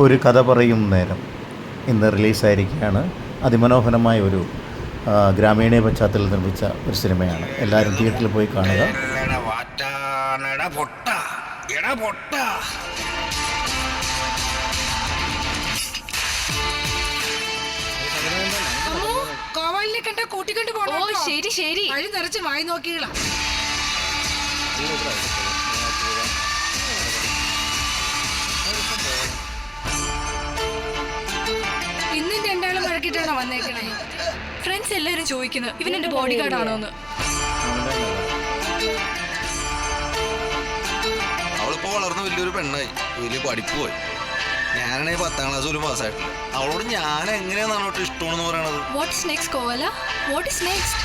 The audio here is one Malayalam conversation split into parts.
ഒരു കഥ പറയും നേരം. ഇന്ന് റിലീസായിരിക്കുകയാണ്. അതിമനോഹരമായ ഒരു ഗ്രാമീണ പശ്ചാത്തലത്തിൽ നിർമ്മിച്ച ഒരു സിനിമയാണ്. എല്ലാവരും തിയേറ്ററിൽ പോയി കാണുക. കൂട്ടിക്കൊണ്ട് പോണോ? ശരി ശരി. അഴി നിറച്ച് വായി നോക്കികളാ രണ്ടാളും വഴക്കിട്ടാണോ വന്നേക്കണേ? ഫ്രണ്ട്സ് എല്ലാരും ചോദിക്കുന്നു ഇവൻ എന്റെ ബോഡി ഗാർഡ് ആണോന്ന്? അവളിപ്പോ വളർന്ന് വലിയൊരു പെണ്ണായി. വലിയ പഠിപ്പ് പോയി. ഞാനാണെങ്കിൽ പത്താം ക്ലാസ് ഒരു പാസ്സായിട്ടില്ല അവളോട് ഞാൻ എങ്ങനെയാണെന്നാണ് ഇഷ്ടമെന്ന് പറയണത്? വാട്ട്സ് നെക്സ്റ്റ് കോവല? വാട്ട് ഇസ് നെക്സ്റ്റ്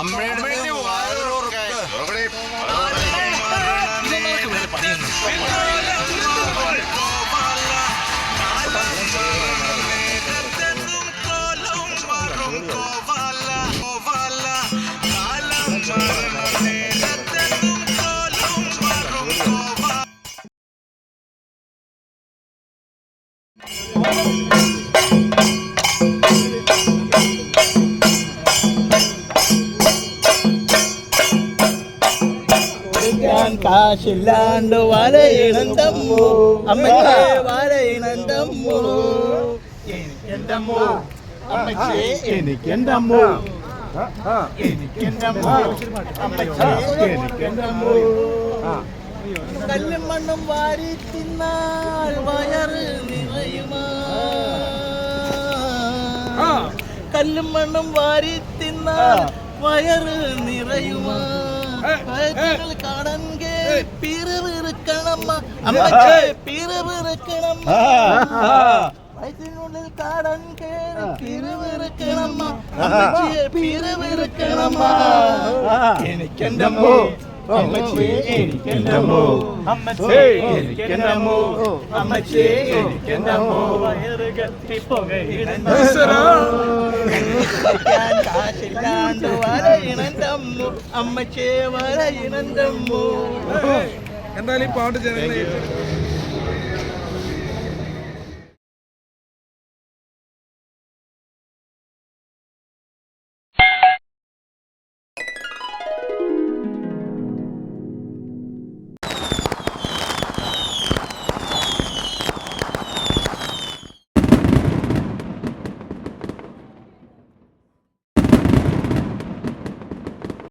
അമ്മയുടെ കാശില്ലാണ്ട് വരയിണം തമ്മു അമ്മച്ചേ വരയിണം തമ്മു എനിക്കെന്തമ്മോ? അമ്മച്ചേ എനിക്കെന്തമ്മോ? എനിക്കെന്തമ്മോ? അമ്മച്ചേ എനിക്കെന്തമ്മോ? കല്ലും മണ്ണും വാരി തിന്നാൽ വയറ് നിറയുമാ. കല്ലും മണ്ണും വാരി തിന്നാൽ വയറ് നിറയുമാ. കാണാൻ വയറ്റിനുള്ളിൽ കാടൻ കേറി പിറവിറുക്കണമ്മ അമ്മച്ചേ പിറവിറുക്കണമ്മ എനിക്കെന്തമ്മോ അമ്മച്ചേ എനിക്കെന്തമ്മോ അമ്മച്ചേ എനിക്കെന്തമ്മോ അമ്മച്ചേ എനിക്കെന്തമ്മോ വയറ് കത്തി പുകയിടുന്നു ഞാൻ കാശില്ലാണ്ട് വരയിണം തമ്മു അമ്മച്ചേ വരയിണം തമ്മു എന്തായാലും ഈ പാട്ട് ജനങ്ങളെ